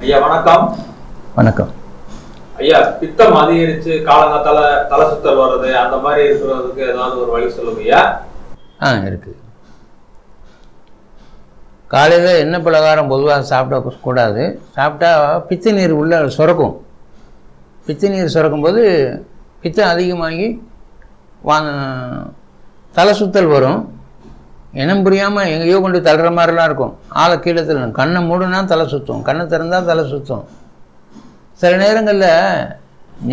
ஐயா வணக்கம். வணக்கம். ஐயா பித்தம் அதிகரிச்சு காலங்காத்தால தலை சுத்தல் வர்றது அந்த மாதிரி இருக்கிறதுக்கு ஏதாவது ஒரு வழி சொல்லுங்க ஐயா. ஆ இருக்குது காலையில் எண்ணெய் பலகாரம் பொதுவாக சாப்பிட கூடாது. சாப்பிட்டா பித்த நீர் உள்ள சுரக்கும். பித்த நீர் சுரக்கும்போது பித்தம் அதிகமாகி வா தலை சுத்தல் வரும். இனம் புரியாமல் எங்கேயோ கொண்டு தள்ளுற மாதிரிலாம் இருக்கும். ஆளை கீழே தள்ளணும் கண்ணை மூடுனா தலை சுற்றும் கண்ணை திறந்தால் தலை சுற்றும் சில நேரங்களில்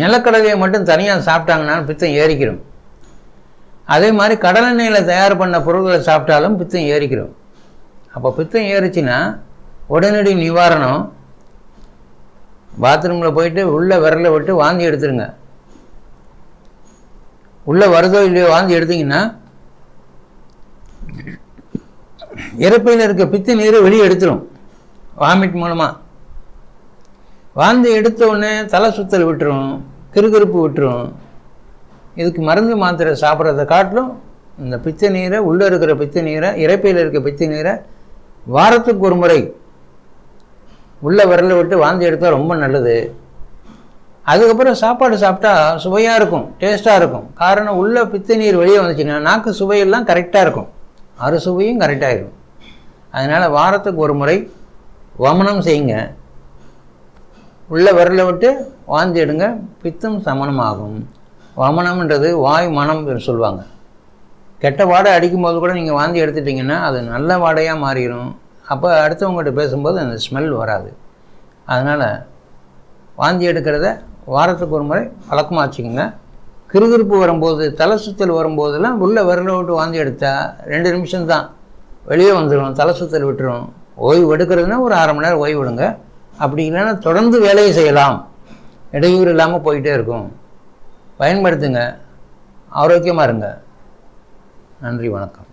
நிலக்கடலையை மட்டும் தனியாக சாப்பிட்டாங்கன்னா பித்தம் ஏறிக்கிறோம் அதே மாதிரி கடலெண்ணெயில் தயார் பண்ண பொருட்களை சாப்பிட்டாலும் பித்தம் ஏறிக்கிறோம் அப்போ பித்தம் ஏறிச்சின்னா உடனடி நிவாரணம். பாத்ரூமில் போயிட்டு உள்ளே விரலை விட்டு வாந்தி எடுத்துருங்க. உள்ளே வருதோ இல்லையோ வாந்தி எடுத்தீங்கன்னா இறப்பையில் இருக்க பித்து நீரை வெளியே எடுத்துரும். வாமிட் மூலமாக வாந்தி எடுத்த உடனே தலை சுத்தல் விட்டுரும் கிருகிருப்பு விட்டுரும். இதுக்கு மருந்து மாத்திரை சாப்பிட்றத காட்டிலும் இந்த பித்த நீரை உள்ளே இருக்கிற பித்த நீரை இறப்பையில் இருக்க பித்த நீரை வாரத்துக்கு ஒரு முறை உள்ள விரலை விட்டு வாந்தி எடுத்தால் ரொம்ப நல்லது. அதுக்கப்புறம் சாப்பாடு சாப்பிட்டா சுவையாக இருக்கும் டேஸ்ட்டாக இருக்கும். காரணம் உள்ள பித்த நீர் வெளியே வந்துச்சுன்னா நாக்கு சுவையெல்லாம் கரெக்டாக இருக்கும். அறுசுவையும் கரெக்டாக இருக்கும். அதனால் வாரத்துக்கு ஒரு முறை வமனம் செய்யுங்க. உள்ள விரலை விட்டு வாந்தி எடுங்க. பித்தம் சமனமாகும் வமனம்ன்றது வாய் மனம் சொல்லுவாங்க. கெட்ட வாடை அடிக்கும்போது கூட நீங்கள் வாந்தி எடுத்துட்டிங்கன்னா அது நல்ல வாடையாக மாறிடும். அப்போ அடுத்தவங்ககிட்ட பேசும்போது அந்த ஸ்மெல் வராது. அதனால் வாந்தி எடுக்கிறத வாரத்துக்கு ஒரு முறை வழக்கமாக வச்சுக்கோங்க. கிறுகிறுப்பு வரும்போது தலை சுத்தல் வரும்போதெல்லாம் உள்ள விரலை விட்டு வாந்தி எடுத்தால் ரெண்டு நிமிஷம்தான். வெளியே வந்துடும் தலை சுத்தல் விட்டுரும் ஓய்வு எடுக்கிறதுனா ஒரு அரை மணி நேரம் ஓய்வு விடுங்க. அப்படி இல்லைன்னா தொடர்ந்து வேலையை செய்யலாம். இடையூறு இல்லாமல் போயிட்டே இருக்கும். பயன்படுத்துங்க. ஆரோக்கியமாக இருங்க. நன்றி வணக்கம்.